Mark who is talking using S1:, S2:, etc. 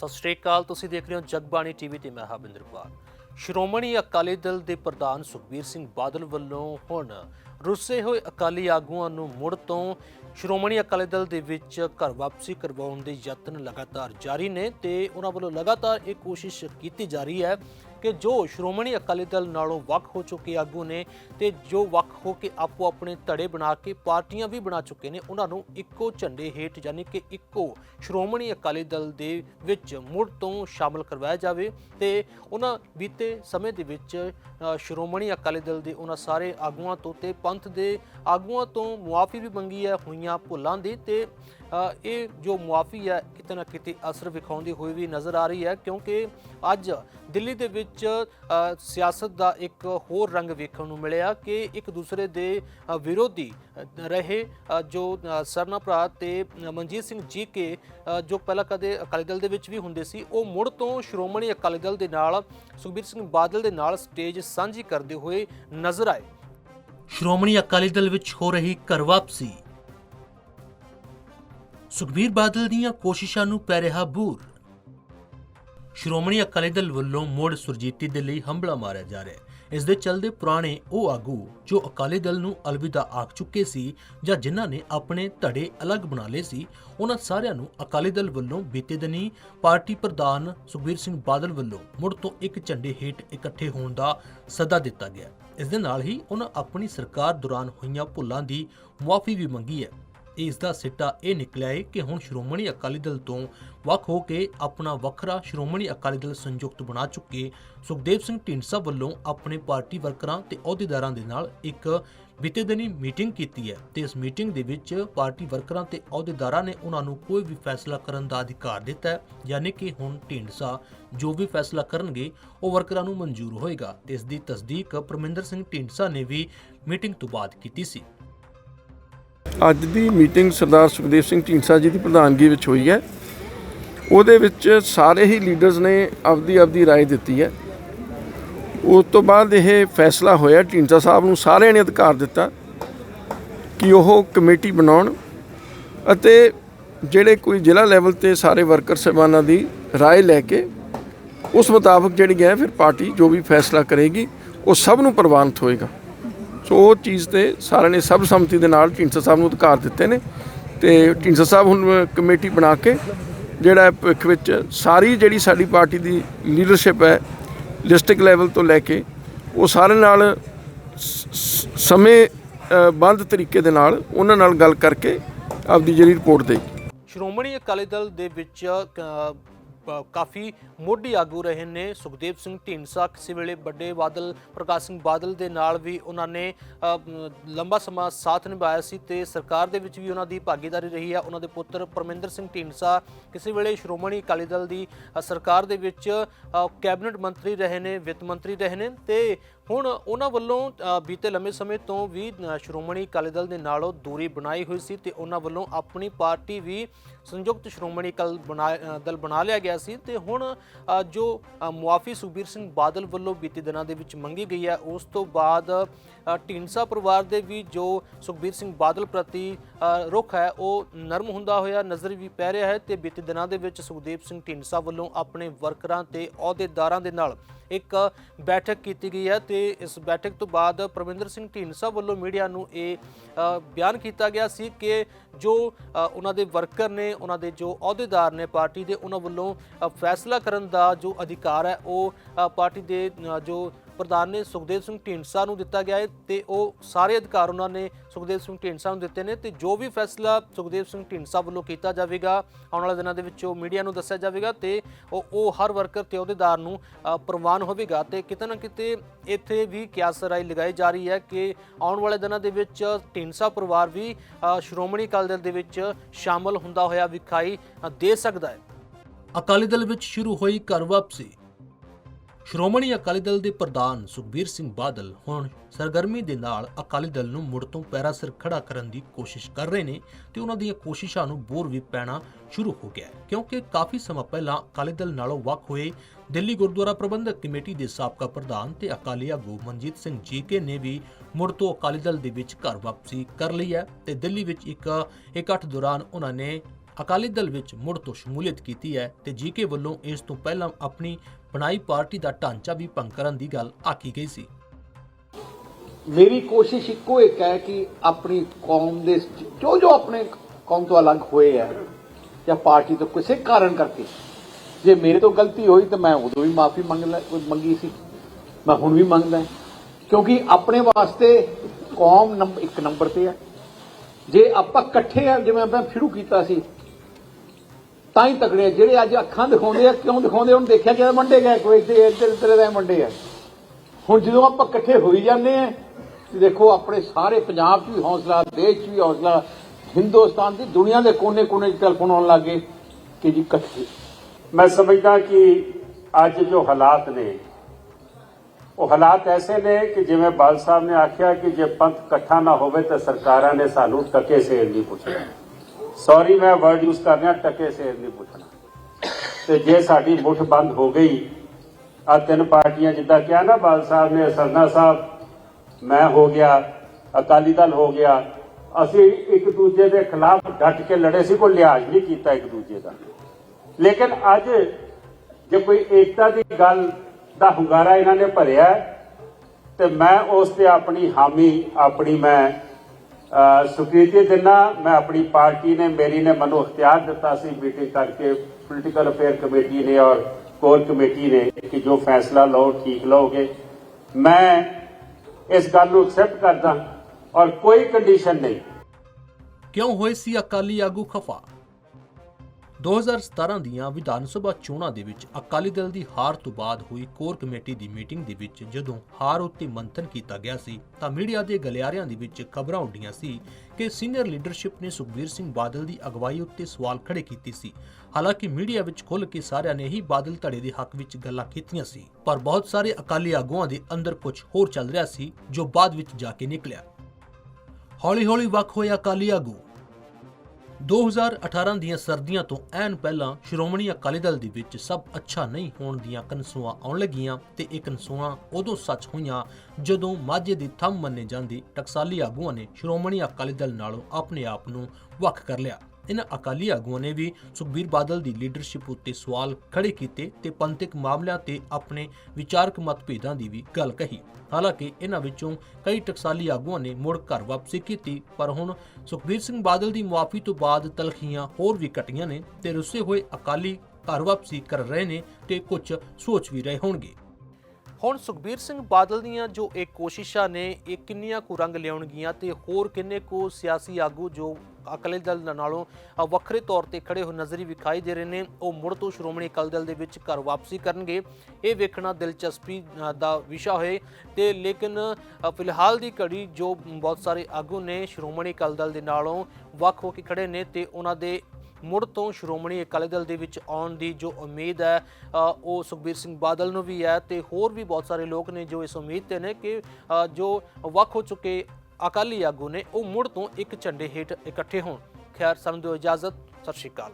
S1: ਸਤਿ ਸ਼੍ਰੀ ਅਕਾਲ, ਤੁਸੀਂ ਦੇਖ ਰਹੇ ਹੋ ਜਗਬਾਣੀ ਟੀਵੀ ਤੇ ਮੈਂ ਹਾਬਿੰਦਰ ਪਾਲ ਸ਼੍ਰੋਮਣੀ ਅਕਾਲੀ ਦਲ ਦੇ ਪ੍ਰਧਾਨ ਸੁਖਬੀਰ ਸਿੰਘ ਬਾਦਲ ਵੱਲੋਂ ਹੁਣ ਰੁੱਸੇ ਹੋਏ ਅਕਾਲੀ ਆਗੂਆਂ ਨੂੰ ਮੁੜ ਤੋਂ ਸ਼੍ਰੋਮਣੀ ਅਕਾਲੀ ਦਲ ਦੇ ਵਿੱਚ ਘਰ ਵਾਪਸੀ ਕਰਵਾਉਣ ਦੇ ਯਤਨ ਲਗਾਤਾਰ ਜਾਰੀ ਨੇ ਤੇ ਉਹਨਾਂ ਵੱਲੋਂ ਲਗਾਤਾਰ ਇਹ ਕੋਸ਼ਿਸ਼ ਕੀਤੀ ਜਾ ਰਹੀ ਹੈ ਕਿ ਜੋ ਸ਼੍ਰੋਮਣੀ ਅਕਾਲੀ ਦਲ ਨਾਲੋਂ ਵੱਖ ਹੋ ਚੁੱਕੇ ਆਗੂ ਨੇ ਤੇ ਜੋ ਵੱਖ ਹੋ ਕੇ ਆਪੋ ਆਪਣੇ ਧੜੇ ਬਣਾ ਕੇ ਪਾਰਟੀਆਂ ਵੀ ਬਣਾ ਚੁੱਕੇ ਨੇ, ਉਹਨਾਂ ਨੂੰ ਇੱਕੋ ਝੰਡੇ ਹੇਠ ਯਾਨੀ ਕਿ ਇੱਕੋ ਸ਼੍ਰੋਮਣੀ ਅਕਾਲੀ ਦਲ ਦੇ ਵਿੱਚ ਮੁੜ ਤੋਂ ਸ਼ਾਮਲ ਕਰਵਾਇਆ ਜਾਵੇ ਤੇ ਉਹਨਾਂ ਬੀਤੇ ਸਮੇਂ ਦੇ ਵਿੱਚ ਸ਼੍ਰੋਮਣੀ ਅਕਾਲੀ ਦਲ ਦੇ ਉਹਨਾਂ ਸਾਰੇ ਆਗੂਆਂ ਤੋਂ ਤੇ ਪੰਥ ਦੇ ਆਗੂਆਂ ਤੋਂ ਮੁਆਫੀ ਵੀ ਮੰਗੀ ਹੈ, ਹੋਈਆਂ ਭੁੱਲਾਂ ਦੀ ਤੇ ਇਹ ਜੋ ਮੁਆਫੀ ਹੈ, ਕਿਤੇ ਨਾ ਕਿਤੇ ਅਸਰ ਵਿਖਾਉਂਦੀ ਹੋਈ ਵੀ ਨਜ਼ਰ ਆ ਰਹੀ ਹੈ, ਕਿਉਂਕਿ ਅੱਜ ਦਿੱਲੀ ਦੇ ਵਿੱਚ ਸਿਆਸਤ ਦਾ ਇੱਕ ਹੋਰ ਰੰਗ ਵੇਖਣ ਨੂੰ ਮਿਲਿਆ ਕਿ ਇੱਕ ਦੂਸਰੇ ਦੇ ਵਿਰੋਧੀ ਰਹੇ ਜੋ ਸਰਨਾ ਭਰਾ ਤੇ ਮਨਜੀਤ ਸਿੰਘ ਜੀ ਕੇ ਜੋ ਪਹਿਲਾਂ ਕਦੇ ਅਕਾਲੀ ਦਲ ਦੇ ਵਿੱਚ ਵੀ ਹੁੰਦੇ ਸੀ, ਉਹ ਮੁੜ ਤੋਂ ਸ਼੍ਰੋਮਣੀ ਅਕਾਲੀ ਦਲ ਦੇ ਨਾਲ, ਸੁਖਬੀਰ ਸਿੰਘ ਬਾਦਲ ਦੇ ਨਾਲ ਸਟੇਜ ਸਾਂਝੀ ਕਰਦੇ ਹੋਏ ਨਜ਼ਰ ਆਏ। ਸ਼੍ਰੋਮਣੀ ਅਕਾਲੀ ਦਲ ਵਿੱਚ ਹੋ ਰਹੀ ਘਰ ਵਾਪਸੀ ਸੁਖਬੀਰ ਬਾਦਲ ਦੀਆਂ ਕੋਸ਼ਿਸ਼ਾਂ ਨੂੰ ਪੈ ਰਿਹਾ ਬੂਰ। ਸ਼੍ਰੋਮਣੀ ਅਕਾਲੀ ਦਲ ਵੱਲੋਂ ਮੋੜ ਸੁਰਜੀਤੀ ਦੇ ਲਈ ਹੰਬਲਾ ਮਾਰਿਆ ਜਾ ਰਿਹਾ ਹੈ। ਇਸ ਦੇ ਚੱਲਦੇ ਪੁਰਾਣੇ ਉਹ ਆਗੂ ਜੋ ਅਕਾਲੀ ਦਲ ਨੂੰ ਅਲਵਿਦਾ ਆਖ ਚੁੱਕੇ ਸੀ ਜਾਂ ਜਿਨ੍ਹਾਂ ਨੇ ਆਪਣੇ ਧੜੇ ਅਲੱਗ ਬਣਾ ਲਏ ਸੀ, ਉਹਨਾਂ ਸਾਰਿਆਂ ਨੂੰ ਅਕਾਲੀ ਦਲ ਵੱਲੋਂ ਬੀਤੇ ਦਿਨੀ ਪਾਰਟੀ ਪ੍ਰਧਾਨ ਸੁਖਬੀਰ ਸਿੰਘ ਬਾਦਲ ਵੱਲੋਂ ਮੁੜ ਤੋਂ ਇੱਕ ਝੰਡੇ ਹੇਠ ਇਕੱਠੇ ਹੋਣ ਦਾ ਸੱਦਾ ਦਿੱਤਾ ਗਿਆ। ਇਸ ਦੇ ਨਾਲ ਹੀ ਉਹਨਾਂ ਆਪਣੀ ਸਰਕਾਰ ਦੌਰਾਨ ਹੋਈਆਂ ਭੁੱਲਾਂ ਦੀ ਮੁਆਫੀ ਵੀ ਮੰਗੀ ਹੈ। ਇਸ ਦਾ ਸਿੱਟਾ ਇਹ ਨਿਕਲਿਆ ਹੈ ਕਿ ਹੁਣ ਸ਼੍ਰੋਮਣੀ ਅਕਾਲੀ ਦਲ ਤੋਂ ਵੱਖ ਹੋ ਕੇ ਆਪਣਾ ਵੱਖਰਾ ਸ਼੍ਰੋਮਣੀ ਅਕਾਲੀ ਦਲ ਸੰਯੁਕਤ ਬਣਾ ਚੁੱਕੇ ਸੁਖਦੇਵ ਸਿੰਘ ਢੀਂਡਸਾ ਵੱਲੋਂ ਆਪਣੇ ਪਾਰਟੀ ਵਰਕਰਾਂ ਤੇ ਅਹੁਦੇਦਾਰਾਂ ਦੇ ਨਾਲ ਇੱਕ ਬੀਤੇ ਦਿਨੀ ਮੀਟਿੰਗ ਕੀਤੀ ਹੈ ਤੇ ਇਸ ਮੀਟਿੰਗ ਦੇ ਵਿੱਚ ਪਾਰਟੀ ਵਰਕਰਾਂ ਤੇ ਅਹੁਦੇਦਾਰਾਂ ਨੇ ਉਹਨਾਂ ਨੂੰ ਕੋਈ ਵੀ ਫੈਸਲਾ ਕਰਨ ਦਾ ਅਧਿਕਾਰ ਦਿੱਤਾ ਹੈ। ਯਾਨੀ ਕਿ ਹੁਣ ਢੀਂਡਸਾ ਜੋ ਵੀ ਫੈਸਲਾ ਕਰਨਗੇ, ਉਹ ਵਰਕਰਾਂ ਨੂੰ ਮਨਜ਼ੂਰ ਹੋਏਗਾ। ਤੇ ਇਸ ਦੀ ਤਸਦੀਕ ਪਰਮਿੰਦਰ ਸਿੰਘ ਢੀਂਡਸਾ ਨੇ ਵੀ ਮੀਟਿੰਗ ਤੋਂ ਬਾਅਦ ਕੀਤੀ ਸੀ।
S2: ਅੱਜ ਦੀ ਮੀਟਿੰਗ ਸਰਦਾਰ ਸੁਖਦੇਵ ਸਿੰਘ ਢੀਂਡਸਾ ਜੀ ਦੀ ਪ੍ਰਧਾਨਗੀ ਵਿੱਚ ਹੋਈ ਹੈ ਉਹਦੇ ਵਿੱਚ ਸਾਰੇ ਹੀ ਲੀਡਰਸ ਨੇ ਆਪਦੀ ਆਪਦੀ رائے ਦਿੱਤੀ ਹੈ ਉਸ ਤੋਂ ਬਾਅਦ ਇਹ ਫੈਸਲਾ ਹੋਇਆ ਢੀਂਡਸਾ ਸਾਹਿਬ ਨੂੰ ਸਾਰਿਆਂ ਨੇ ਅਧਿਕਾਰ ਦਿੱਤਾ ਕਿ ਉਹ ਕਮੇਟੀ ਬਣਾਉਣ ਅਤੇ ਜਿਹੜੇ ਕੋਈ ਜ਼ਿਲ੍ਹਾ ਲੈਵਲ ਤੇ ਸਾਰੇ ਵਰਕਰ ਸਹਿਬਾਨਾਂ ਦੀ رائے ਲੈ ਕੇ ਉਸ ਮੁਤਾਬਕ ਜਿਹੜੀ ਹੈ ਫਿਰ ਪਾਰਟੀ ਜੋ ਵੀ ਫੈਸਲਾ ਕਰੇਗੀ ਉਹ ਸਭ ਨੂੰ ਪ੍ਰਵਾਨਿਤ ਹੋਏਗਾ ਸੋ ਉਹ ਚੀਜ਼ ਤੇ ਸਾਰਿਆਂ ਨੇ ਸਭ ਸੰਮਤੀ ਦੇ ਨਾਲ ਢੀਂਡਸਾ ਸਾਹਿਬ ਨੂੰ ਅਧਿਕਾਰ ਦਿੱਤੇ ਨੇ ਤੇ ਢੀਂਡਸਾ ਸਾਹਿਬ ਹੁਣ ਕਮੇਟੀ ਬਣਾ ਕੇ ਜਿਹੜਾ ਭਵਿੱਖ ਵਿੱਚ ਸਾਰੀ ਜਿਹੜੀ ਸਾਡੀ ਪਾਰਟੀ ਦੀ ਲੀਡਰਸ਼ਿਪ ਹੈ ਡਿਸਟ੍ਰਿਕਟ ਲੈਵਲ ਤੋਂ ਲੈ ਕੇ ਉਹ ਸਾਰੇ ਨਾਲ ਸ- ਸਮੇਂ ਬੰਦ ਤਰੀਕੇ ਦੇ ਨਾਲ ਉਹਨਾਂ ਨਾਲ ਗੱਲ ਕਰਕੇ ਆਪਦੀ ਜਿਹੜੀ ਰਿਪੋਰਟ ਦੇਗੀ।
S1: ਸ਼੍ਰੋਮਣੀ ਅਕਾਲੀ ਦਲ ਦੇ ਵਿੱਚ ਕਾਫੀ ਮੋਢੀ ਆਗੂ ਰਹੇ ਨੇ। ਸੁਖਦੇਵ ਸਿੰਘ ਢੀਂਡਸਾ ਕਿਸੇ ਵੇਲੇ ਵੱਡੇ ਬਾਦਲ, ਪ੍ਰਕਾਸ਼ ਸਿੰਘ ਬਾਦਲ ਦੇ ਨਾਲ ਵੀ ਉਹਨਾਂ ਨੇ ਲੰਬਾ ਸਮਾਂ ਸਾਥ ਨਿਭਾਇਆ ਸੀ ਤੇ ਸਰਕਾਰ ਦੇ ਵਿੱਚ ਵੀ ਉਹਨਾਂ ਦੀ ਭਾਗੀਦਾਰੀ ਰਹੀ ਹੈ ਉਹਨਾਂ ਦੇ ਪੁੱਤਰ ਪਰਮਿੰਦਰ ਸਿੰਘ ਢੀਂਡਸਾ ਕਿਸੇ ਵੇਲੇ ਸ਼੍ਰੋਮਣੀ ਅਕਾਲੀ ਦਲ ਦੀ ਸਰਕਾਰ ਦੇ ਵਿੱਚ ਕੈਬਨਿਟ ਮੰਤਰੀ ਰਹੇ ਨੇ, ਵਿੱਤ ਮੰਤਰੀ ਰਹੇ ਨੇ ਤੇ ਹੁਣ ਉਹਨਾਂ ਵੱਲੋਂ ਬੀਤੇ ਲੰਮੇ ਸਮੇਂ ਤੋਂ ਵੀ ਸ਼੍ਰੋਮਣੀ ਅਕਾਲੀ ਦਲ ਦੇ ਨਾਲੋਂ ਦੂਰੀ ਬਣਾਈ ਹੋਈ ਸੀ ਤੇ ਉਹਨਾਂ ਵੱਲੋਂ ਆਪਣੀ ਪਾਰਟੀ ਵੀ ਸੰਯੁਕਤ ਸ਼੍ਰੋਮਣੀ ਅਕਾਲੀ ਬਣਾ- ਦਲ ਬਣਾ ਲਿਆ ਗਿਆ ਸੀ ਤੇ ਹੁਣ ਜੋ ਮੁਆਫੀ ਸੁਖਬੀਰ ਸਿੰਘ ਬਾਦਲ ਵੱਲੋਂ ਬੀਤੇ ਦਿਨਾਂ ਦੇ ਵਿੱਚ ਮੰਗੀ ਗਈ ਹੈ ਉਸ ਤੋਂ ਬਾਅਦ ਢੀਂਡਸਾ ਪਰਿਵਾਰ ਦੇ ਵੀ ਜੋ ਸੁਖਬੀਰ ਸਿੰਘ ਬਾਦਲ ਪ੍ਰਤੀ ਅ, ਰੁਖ ਹੈ ਉਹ ਨਰਮ ਹੁੰਦਾ ਹੋਇਆ ਨਜ਼ਰ ਵੀ ਪੈ ਰਿਹਾ ਹੈ ਤੇ ਬੀਤੇ ਦਿਨਾਂ ਦੇ ਵਿੱਚ ਸੁਖਦੇਵ ਸਿੰਘ ਢੀਂਡਸਾ ਵੱਲੋਂ ਆਪਣੇ ਵਰਕਰਾਂ ਤੇ ਅਹੁਦੇਦਾਰਾਂ ਦੇ ਨਾਲ ਇੱਕ ਬੈਠਕ ਕੀਤੀ ਗਈ ਹੈ ਤੇ ਇਸ ਬੈਠਕ ਤੋਂ ਬਾਅਦ ਪ੍ਰਵਿੰਦਰ ਸਿੰਘ ਢੀਂਡਸਾ ਵੱਲੋਂ ਮੀਡੀਆ ਨੂੰ ਇਹ ਬਿਆਨ ਕੀਤਾ ਗਿਆ ਸੀ ਕਿ ਜੋ ਉਹਨਾਂ ਦੇ ਵਰਕਰ ਨੇ, ਉਹਨਾਂ ਦੇ ਜੋ ਅਹੁਦੇਦਾਰ ਨੇ ਪਾਰਟੀ ਦੇ, ਉਹਨਾਂ ਵੱਲੋਂ ਫੈਸਲਾ ਕਰਨ ਦਾ ਜੋ ਅਧਿਕਾਰ ਹੈ, ਉਹ ਪਾਰਟੀ ਦੇ ਜੋ ਪ੍ਰਧਾਨ ਨੇ ਸੁਖਦੇਵ ਸਿੰਘ ਢੀਂਡਸਾ ਨੂੰ ਦਿੱਤਾ ਗਿਆ ਹੈ ਤੇ ਉਹ ਸਾਰੇ ਅਧਿਕਾਰ ਉਹਨਾਂ ਨੇ ਸੁਖਦੇਵ ਸਿੰਘ ਢੀਂਡਸਾ ਨੂੰ ਦਿੱਤੇ ਨੇ ਤੇ ਜੋ ਵੀ ਫੈਸਲਾ ਸੁਖਦੇਵ ਸਿੰਘ ਢੀਂਡਸਾ ਵੱਲੋਂ ਕੀਤਾ ਜਾਵੇਗਾ, ਆਉਣ ਵਾਲੇ ਦਿਨਾਂ ਦੇ ਵਿੱਚ ਉਹ ਮੀਡੀਆ ਨੂੰ ਦੱਸਿਆ ਜਾਵੇਗਾ ਤੇ ਉਹ ਉਹ ਹਰ ਵਰਕਰ ਤੇ ਅਹੁਦੇਦਾਰ ਨੂੰ ਪ੍ਰਵਾਨ ਹੋਵੇਗਾ ਤੇ ਕਿਤੇ ਨਾ ਕਿਤੇ ਇੱਥੇ ਵੀ ਕਿਆਸਰਾਈ ਲਗਾਈ ਜਾ ਰਹੀ ਹੈ ਕਿ ਆਉਣ ਵਾਲੇ ਦਿਨਾਂ ਦੇ ਵਿੱਚ ਢੀਂਡਸਾ ਪਰਿਵਾਰ ਵੀ ਸ਼੍ਰੋਮਣੀ ਅਕਾਲੀ ਦਲ ਦੇ ਵਿੱਚ ਸ਼ਾਮਲ ਹੁੰਦਾ ਹੋਇਆ ਵਿਖਾਈ ਦੇ ਸਕਦਾ ਹੈ। ਅਕਾਲੀ ਦਲ ਵਿੱਚ ਸ਼ੁਰੂ ਹੋਈ ਘਰ ਵਾਪਸੀ। ਸ਼੍ਰੋਮਣੀ ਅਕਾਲੀ ਦਲ ਦੇ ਪ੍ਰਧਾਨ ਸੁਖਬੀਰ ਸਿੰਘ ਬਾਦਲ ਹੁਣ ਸਰਗਰਮੀ ਦੇ ਨਾਲ ਅਕਾਲੀ ਦਲ ਨੂੰ ਮੁੜ ਤੋਂ ਪੈਰਾ ਸਿਰ ਖੜਾ ਕਰਨ ਦੀ ਕੋਸ਼ਿਸ਼ ਕਰ ਰਹੇ ਨੇ ਤੇ ਉਹਨਾਂ ਦੀਆਂ ਕੋਸ਼ਿਸ਼ਾਂ ਨੂੰ ਬੋਰ ਵੀ ਪੈਣਾ ਸ਼ੁਰੂ ਹੋ ਗਿਆ ਹੈ। ਕਿਉਂਕਿ ਕਾਫੀ ਸਮਾਂ ਪਹਿਲਾਂ ਅਕਾਲੀ ਦਲ ਨਾਲੋਂ ਵੱਖ ਹੋਏ ਦਿੱਲੀ ਗੁਰਦੁਆਰਾ ਪ੍ਰਬੰਧਕ ਕਮੇਟੀ ਦੇ ਸਾਬਕਾ ਪ੍ਰਧਾਨ ਤੇ ਅਕਾਲੀ ਆਗੂ ਮਨਜੀਤ ਸਿੰਘ ਜੀਕੇ ਨੇ ਵੀ ਮੁੜ ਤੋਂ ਅਕਾਲੀ ਦਲ ਦੇ ਵਿੱਚ ਘਰ ਵਾਪਸੀ ਕਰ ਲਈ ਹੈ ਤੇ ਦਿੱਲੀ ਵਿੱਚ ਇੱਕ ਇਕੱਠ ਦੌਰਾਨ ਉਹਨਾਂ ਨੇ
S3: ਅਕਾਲੀ ਦਲ ਵਿੱਚ ਮੁੜ ਤੋਂ ਸ਼ਮੂਲੀਅਤ ਕੀਤੀ ਹੈ ਤੇ ਜੀਕੇ ਵੱਲੋਂ ਇਸ ਤੋਂ ਪਹਿਲਾਂ ਆਪਣੀ ਬਣਾਈ ਪਾਰਟੀ ਦਾ ਢਾਂਚਾ ਵੀ ਭੰਗ ਕਰਨ ਦੀ ਗੱਲ ਆਖੀ ਗਈ ਸੀ।
S4: ਮੇਰੀ ਕੋਸ਼ਿਸ਼ ਇੱਕੋ ਇੱਕ ਹੈ ਕਿ ਆਪਣੀ ਕੌਮ ਦੇ ਜੋ ਜੋ ਆਪਣੇ ਕੌਮ ਤੋਂ ਅਲੱਗ ਹੋਏ ਹੈ ਜਾਂ ਪਾਰਟੀ ਤੋਂ ਕਿਸੇ ਕਾਰਨ ਕਰਕੇ ਜੇ ਮੇਰੇ ਤੋਂ ਗਲਤੀ ਹੋਈ ਤਾਂ ਮੈਂ ਉਦੋਂ ਵੀ ਮਾਫੀ ਮੰਗ ਲੈ ਮੰਗੀ ਸੀ। ਮੈਂ ਹੁਣ ਵੀ ਮੰਗਦਾ ਕਿਉਂਕਿ ਆਪਣੇ ਵਾਸਤੇ ਕੌਮ ਨੰਬਰ ਇੱਕ ਨੰਬਰ ਤੇ ਹੈ। ਜੇ ਆਪਾਂ ਇਕੱਠੇ ਆ, ਜਿਵੇਂ ਆਪਾਂ ਸ਼ੁਰੂ ਕੀਤਾ ਸੀ ਤਾਂ ਹੀ ਤਕੜੇ ਜਿਹੜੇ ਅੱਜ ਅੱਖਾਂ ਦਿਖਾਉਂਦੇ ਆ, ਕਿਉਂ ਦਿਖਾਉਂਦੇ ਹੁਣ ਦੇਖਿਆ ਕਿ ਮੰਡੇ ਗਏ, ਕੋਈ ਇੱਥੇ ਇੱਧਰ ਇੱਧਰ ਦਾ ਮੰਡੇ ਆ। ਹੁਣ ਜਦੋਂ ਆਪਾਂ ਇਕੱਠੇ ਹੋਈ ਜਾਂਦੇ ਆ ਦੇਖੋ ਆਪਣੇ ਸਾਰੇ ਪੰਜਾਬ 'ਚ ਵੀ ਹੌਸਲਾ, ਦੇਸ਼ 'ਚ ਵੀ ਹੌਸਲਾ, ਹਿੰਦੁਸਤਾਨ ਦੀ ਦੁਨੀਆ ਦੇ ਕੋਨੇ-ਕੋਨੇ 'ਚ ਟੈਲੀਫੋਨ ਆਉਣ ਲੱਗੇ ਕਿ ਜੀ ਇਕੱਠੇ।
S5: ਮੈਂ ਸਮਝਦਾ ਕਿ ਅੱਜ ਜੋ ਹਾਲਾਤ ਨੇ, ਉਹ ਹਾਲਾਤ ਐਸੇ ਨੇ ਕਿ ਜਿਵੇਂ ਬਾਲ ਸਾਹਿਬ ਨੇ ਆਖਿਆ ਕਿ ਜੇ ਪੰਥ ਇਕੱਠਾ ਨਾ ਹੋਵੇ ਤਾਂ ਸਰਕਾਰਾਂ ਨੇ ਸਾਨੂੰ ਟਕੇ ਸੇਰ ਨਹੀਂ ਪੁੱਛਣਾ। ਸੌਰੀ ਮੈਂ ਵਰਡ ਯੂਜ਼ ਕਰ ਰਿਹਾ, ਟਕੇ ਸੇਰ ਨਹੀਂ ਪੁੱਛਣਾ। ਤੇ ਜੇ ਸਾਡੀ ਮੁੱਠ ਬੰਦ ਹੋ ਗਈ ਆ ਤਿੰਨ ਪਾਰਟੀਆਂ ਜਿੱਦਾਂ ਕਿਹਾ ਨਾ ਬਾਲ ਸਾਹਿਬ ਨੇ, ਸਰਨਾ ਸਾਹਿਬ, ਮੈਂ ਹੋ ਗਿਆ, ਅਕਾਲੀ ਦਲ ਹੋ ਗਿਆ, ਅਸੀਂ ਇੱਕ ਦੂਜੇ ਦੇ ਖਿਲਾਫ ਡਟ ਕੇ ਲੜੇ ਸੀ, ਕੋਈ ਲਿਹਾਜ਼ ਨਹੀਂ ਕੀਤਾ ਇੱਕ ਦੂਜੇ ਦਾ। ਲੇਕਿਨ ਅੱਜ ਜੇ ਕੋਈ ਏਕਤਾ ਦੀ ਗੱਲ ਦਾ ਹੁੰਗਾਰਾ ਇਹਨਾਂ ਨੇ ਭਰਿਆ ਤੇ ਮੈਂ ਉਸ ਤੇ ਆਪਣੀ ਹਾਮੀ, ਆਪਣੀ ਮੈਂ ਅਹ, ਸਵੀਕ੍ਰਿਤੀ ਦਿੰਦਾ ਮੈਂ ਆਪਣੀ ਪਾਰਟੀ ਨੇ ਮੇਰੀ ਨੇ ਮੈਨੂੰ ਇਖਤਿਆਰ ਦਿੱਤਾ ਸੀ ਮੀਟਿੰਗ ਕਰਕੇ ਪੋਲੀਟੀਕਲ ਅਫੇਅਰ ਕਮੇਟੀ ਨੇ ਔਰ ਕੋਰ ਕਮੇਟੀ ਨੇ ਕਿ ਜੋ ਫੈਸਲਾ ਲਓ ਠੀਕ ਲਓਗੇ। ਮੈਂ ਇਸ ਗੱਲ ਨੂੰ ਐਕਸੈਪਟ ਕਰਦਾ ਔਰ ਕੋਈ ਕੰਡੀਸ਼ਨ ਨਹੀਂ।
S3: ਕਿਉਂ ਹੋਏ ਸੀ ਅਕਾਲੀ ਆਗੂ ਖਫਾ? 2017 ਦੀਆਂ ਵਿਧਾਨ ਸਭਾ ਚੋਣਾਂ ਦੇ ਵਿੱਚ ਅਕਾਲੀ ਦਲ ਦੀ ਹਾਰ ਤੋਂ ਬਾਅਦ ਹੋਈ ਕੋਰ ਕਮੇਟੀ ਦੀ ਮੀਟਿੰਗ ਦੇ ਵਿੱਚ ਜਦੋਂ ਹਾਰ ਉੱਤੇ ਮੰਥਨ ਕੀਤਾ ਗਿਆ ਸੀ, ਤਾਂ ਮੀਡੀਆ ਦੇ ਗਲਿਆਰਿਆਂ ਦੇ ਵਿੱਚ ਖਬਰਾਂ ਉੱਡੀਆਂ ਸੀ ਕਿ ਸੀਨੀਅਰ ਲੀਡਰਸ਼ਿਪ ਨੇ ਸੁਖਬੀਰ ਸਿੰਘ ਬਾਦਲ ਦੀ ਅਗਵਾਈ ਉੱਤੇ ਸਵਾਲ ਖੜੇ ਕੀਤੇ ਸੀ। ਹਾਲਾਂਕਿ ਮੀਡੀਆ ਵਿੱਚ ਖੁੱਲ ਕੇ ਸਾਰਿਆਂ ਨੇ ਹੀ ਬਾਦਲ ਧੜੇ ਦੇ ਹੱਕ ਵਿੱਚ ਗੱਲਾਂ ਕੀਤੀਆਂ ਸੀ, ਪਰ ਬਹੁਤ ਸਾਰੇ ਅਕਾਲੀ ਆਗੂਆਂ ਦੇ ਅੰਦਰ ਕੁਝ ਹੋਰ ਚੱਲ ਰਿਹਾ ਸੀ ਜੋ ਬਾਅਦ ਵਿੱਚ ਜਾ ਕੇ ਨਿਕਲਿਆ। ਹੌਲੀ-ਹੌਲੀ ਵੱਖ ਹੋਏ ਅਕਾਲੀ ਆਗੂ 2018 ਦੀਆਂ ਸਰਦੀਆਂ ਤੋਂ ਐਨ ਪਹਿਲਾਂ ਸ਼੍ਰੋਮਣੀ ਅਕਾਲੀ ਦਲ ਦੇ ਵਿੱਚ ਸਭ ਅੱਛਾ ਨਹੀਂ ਹੋਣ ਦੀਆਂ ਕਨਸੂਆਂ ਆਉਣ ਲੱਗੀਆਂ ਤੇ ਇਹ ਕਨਸੂਆਂ ਉਦੋਂ ਸੱਚ ਹੋਈਆਂ ਜਦੋਂ ਮਾਝੇ ਦੀ ਥੰਮ ਮੰਨੇ ਜਾਂਦੀ ਟਕਸਾਲੀ ਆਗੂਆਂ ਨੇ ਸ਼੍ਰੋਮਣੀ ਅਕਾਲੀ ਦਲ ਨਾਲੋਂ ਆਪਣੇ ਆਪ ਨੂੰ ਵੱਖ ਕਰ ਲਿਆ। ਇਹਨਾਂ ਅਕਾਲੀ ਆਗੂਆਂ ਨੇ ਵੀ ਸੁਖਬੀਰ ਬਾਦਲ ਦੀ ਲੀਡਰਸ਼ਿਪ ਉੱਤੇ ਸਵਾਲ ਖੜੇ ਕੀਤੇ ਤੇ ਪੰਥਕ ਮਾਮਲਿਆਂ ਤੇ ਆਪਣੇ ਵਿਚਾਰਕ ਮਤਭੇਦਾਂ ਦੀ ਵੀ ਗੱਲ ਕਹੀ। ਹਾਲਾਂਕਿ ਇਹਨਾਂ ਵਿੱਚੋਂ ਕਈ ਟਕਸਾਲੀ ਆਗੂਆਂ ਨੇ ਮੁੜ ਘਰ ਵਾਪਸੀ ਕੀਤੀ, ਪਰ ਹੁਣ ਸੁਖਬੀਰ ਸਿੰਘ ਬਾਦਲ ਦੀ ਮੁਆਫੀ ਤੋਂ ਬਾਅਦ ਤਲਖੀਆਂ ਹੋਰ ਵੀ ਕਟੀਆਂ ਨੇ ਤੇ ਰੁੱਸੇ ਹੋਏ ਅਕਾਲੀ ਘਰ ਵਾਪਸੀ ਕਰ ਰਹੇ ਨੇ ਤੇ ਕੁਝ ਸੋਚ ਵੀ ਰਹੇ ਹੋਣਗੇ। ਹੁਣ ਸੁਖਬੀਰ ਸਿੰਘ ਬਾਦਲ ਦੀਆਂ ਜੋ ਇਹ ਕੋਸ਼ਿਸ਼ਾਂ ਨੇ, ਇਹ ਕਿੰਨੀਆਂ ਕੁ ਰੰਗ ਲਿਆਉਣਗੀਆਂ ਤੇ ਹੋਰ ਕਿੰਨੇ ਕੁ ਸਿਆਸੀ ਆਗੂ ਜੋ ਅਕਾਲੀ ਦਲ ਨਾਲੋਂ ਵੱਖਰੇ ਤੌਰ ਤੇ ਖੜੇ ਹੋਏ ਨਜ਼ਰੀ ਵਿਖਾਈ ਦੇ ਰਹੇ ਨੇ, ਉਹ ਮੁੜ ਤੋਂ ਸ਼੍ਰੋਮਣੀ ਅਕਾਲੀ ਦਲ ਦੇ ਵਿੱਚ ਘਰ ਵਾਪਸੀ ਕਰਨਗੇ। ਇਹ ਵੇਖਣਾ ਦਿਲਚਸਪੀ ਦਾ ਵਿਸ਼ਾ ਹੋਏ ਤੇ ਲੇਕਿਨ ਫਿਲਹਾਲ ਦੀ ਘੜੀ ਜੋ ਬਹੁਤ ਸਾਰੇ ਆਗੂ ਨੇ ਸ਼੍ਰੋਮਣੀ ਅਕਾਲੀ ਦਲ ਦੇ ਨਾਲੋਂ ਵੱਖ ਹੋ ਕੇ ਖੜੇ ਨੇ ਤੇ ਉਹਨਾਂ ਦੇ ਮੁੜ ਤੋਂ ਸ਼੍ਰੋਮਣੀ ਅਕਾਲੀ ਦਲ ਦੇ ਵਿੱਚ ਆਉਣ ਦੀ ਜੋ ਉਮੀਦ ਹੈ ਉਹ ਸੁਖਬੀਰ ਸਿੰਘ ਬਾਦਲ ਨੂੰ ਵੀ ਹੈ ਤੇ ਹੋਰ ਵੀ ਬਹੁਤ ਸਾਰੇ ਲੋਕ ਨੇ ਜੋ ਇਸ ਉਮੀਦ ਤੇ ਨੇ ਕਿ ਜੋ ਵੱਖ ਹੋ ਚੁੱਕੇ ਅਕਾਲੀ ਆਗੂ ਨੇ, ਉਹ ਮੁੜ ਤੋਂ ਇੱਕ ਝੰਡੇ ਹੇਠ ਇਕੱਠੇ ਹੋਣ। ਖੈਰ, ਸਾਨੂੰ ਦਿਓ ਇਜਾਜ਼ਤ। ਸਤਿ ਸ਼੍ਰੀ ਅਕਾਲ।